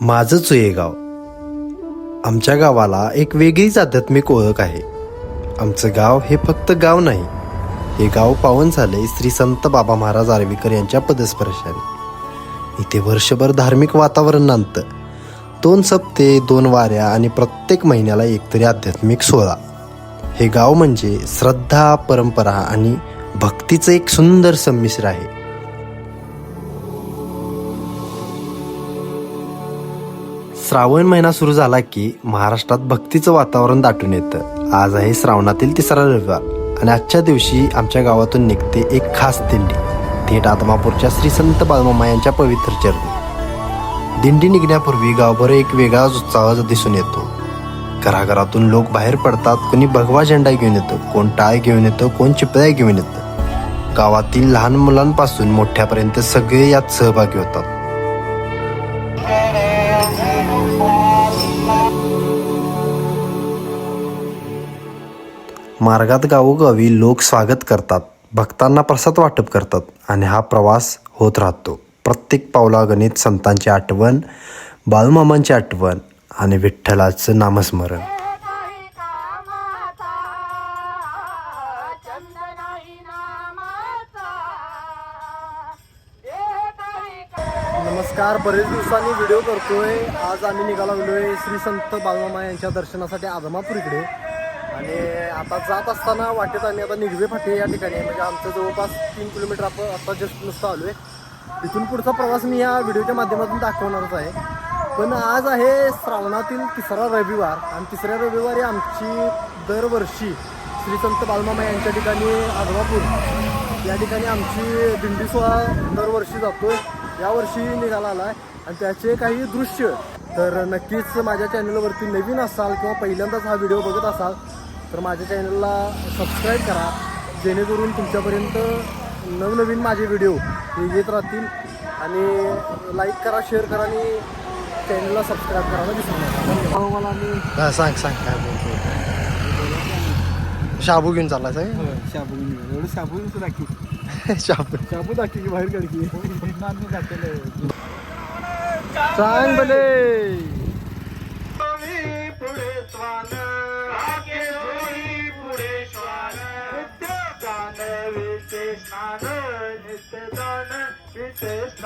माझंच चुयेगाव गाव. आमच्या गावाला एक वेगळीच आध्यात्मिक ओळख आहे. आमचं गाव हे फक्त गाव नाही हे गाव पावन झाले श्री संत बाबा महाराज आर्वीकर यांच्या पदस्पर्शाने. इथे वर्षभर धार्मिक वातावरण नांदतं. दोन सप्ते दोन वाऱ्या आणि प्रत्येक महिन्याला एकतरी आध्यात्मिक सोहळा. हे गाव म्हणजे श्रद्धा परंपरा आणि भक्तीचं एक सुंदर संमिश्र आहे. श्रावण महिना सुरू झाला की महाराष्ट्रात भक्तीचं वातावरण दाटून येतं. आज आहे श्रावणातील तिसरा रविवार आणि आजच्या दिवशी आमच्या गावातून निघते एक खास दिंडी. थेट आदमापूरच्या श्री संत बालमामा यांच्या पवित्र चरणी. दिंडी निघण्यापूर्वी गावभर एक वेगळाच उत्साह दिसून येतो. घराघरातून लोक बाहेर पडतात कोणी भगवा झेंडा घेऊन येतं कोण टाळ घेऊन येतं कोण चिपळ्या घेऊन येतं. गावातील लहान मुलांपासून मोठ्यापर्यंत सगळे यात सहभागी होतात. मार्गात गावोगावी लोक स्वागत करतात. भक्तांना प्रसाद वाटप करतात आणि हा प्रवास होत राहतो. प्रत्येक पावलागणित संतांची आठवण बाळूमामांची आठवण आणि विठ्ठलाचं नामस्मरण. नमस्कार बरेच दिवसांनी व्हिडिओ करतोय. आज आम्ही निघाला गेलोय श्री संत बालमामा यांच्या दर्शनासाठी आदमापूर इकडे. आणि आता जात असताना वाटेत आम्ही आता निगवे फाटे या ठिकाणी म्हणजे आमचं जवळपास तीन किलोमीटर आपण आता जस्ट नुसतं आहे तिथून पुढचा प्रवास मी या व्हिडिओच्या माध्यमातून दाखवणारच आहे. पण आज आहे श्रावणातील तिसरा रविवार आणि तिसऱ्या रविवारी आमची दरवर्षी श्री संत बालमामा यांच्या ठिकाणी आदमापूर या ठिकाणी आमची दिंडी सोहळा दरवर्षी जातो. यावर्षी निघाला आला आहे आणि त्याचे काही दृश्य तर नक्कीच माझ्या चॅनलवरती नवीन असाल किंवा पहिल्यांदाच हा व्हिडिओ बघत असाल तर माझ्या चॅनलला सबस्क्राईब करा जेणेकरून तुमच्यापर्यंत नवनवीन माझे व्हिडिओ हे येत राहतील. आणि लाईक करा शेअर करा आणि चॅनलला सबस्क्राईब करायला विसरू नका. मला मी हा, सांग सांग काय बोलतो शाबू घेऊन चाललाय साहेब शाबू एवढं शाबू दाखी शाबू. शाबू दाखी की बाहेर काढकी. सांग भले ಜ್ಞಾನ ನಿತ್ಯದಾನ ವಿಶೇಷ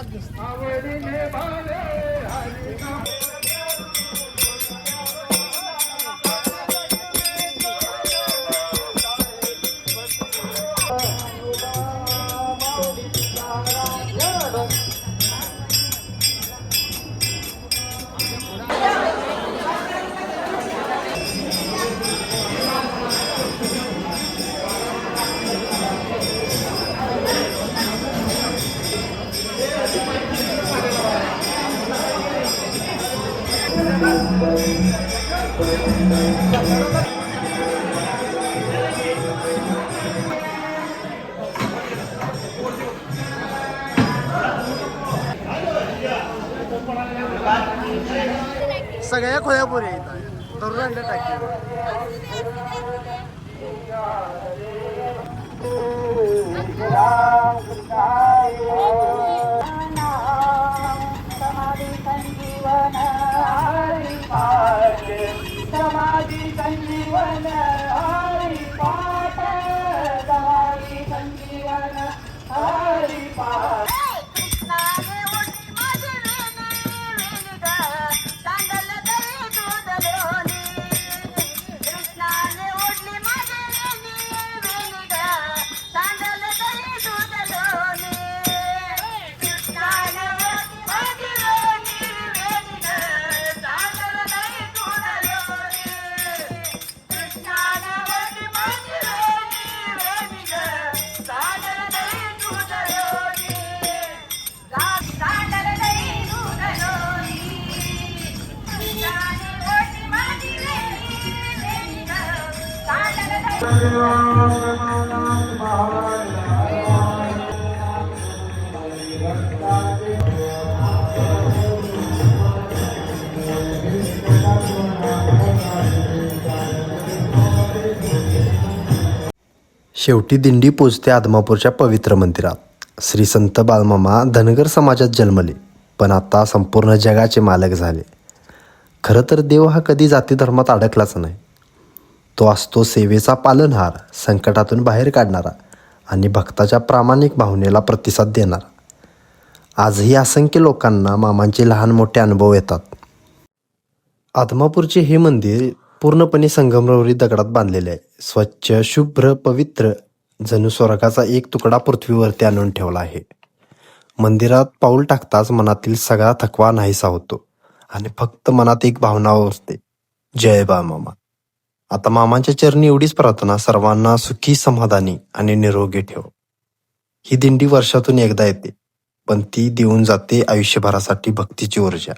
हात दिसतो सगळ्या खोया पुरे येतात तरुण अंडे टाकी. शेवटी दिंडी पोचते आदमापूरच्या पवित्र मंदिरात. श्री संत बालमामा धनगर समाजात जन्मले पण आता संपूर्ण जगाचे मालक झाले. खरं तर देव हा कधी जाती धर्मात अडकलाच नाही. तो असतो सेवेचा पालनहार संकटातून बाहेर काढणारा आणि भक्ताच्या प्रामाणिक भावनेला प्रतिसाद देणारा. आजही असंख्य लोकांना मामांचे लहान मोठे अनुभव येतात. आदमापूरचे हे मंदिर पूर्णपणे संगमरवरी दगडात बांधलेले आहे. स्वच्छ शुभ्र पवित्र जणू स्वर्गाचा एक तुकडा पृथ्वीवरती आणून ठेवला आहे. मंदिरात पाऊल टाकताच मनातील सगळा थकवा नाहीसा होतो आणि फक्त मनात एक भावना असते जय बा मामा. आता मामांच्या चरणी एवढीच प्रार्थना सर्वांना सुखी समाधानी आणि निरोगी ठेव. ही दिंडी वर्षातून एकदा येते पण ती देऊन जाते आयुष्यभरासाठी भक्तीची ऊर्जा.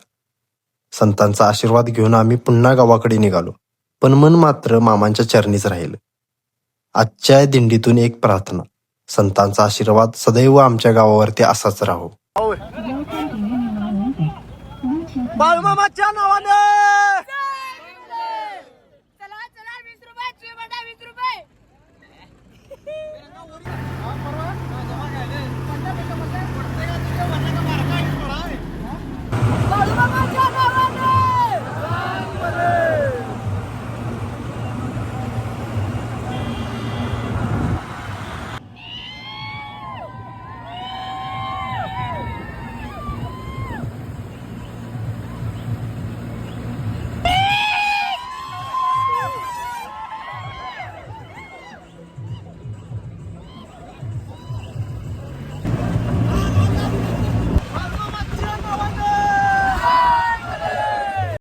संतांचा आशीर्वाद घेऊन आम्ही पुन्हा गावाकडे निघालो पण मन मात्र मामांच्या चरणीच राहिलं. आजच्या दिंडीतून एक प्रार्थना संतांचा आशीर्वाद सदैव आमच्या गावावरती असाच राहो. बाळमामाच्या नावाने!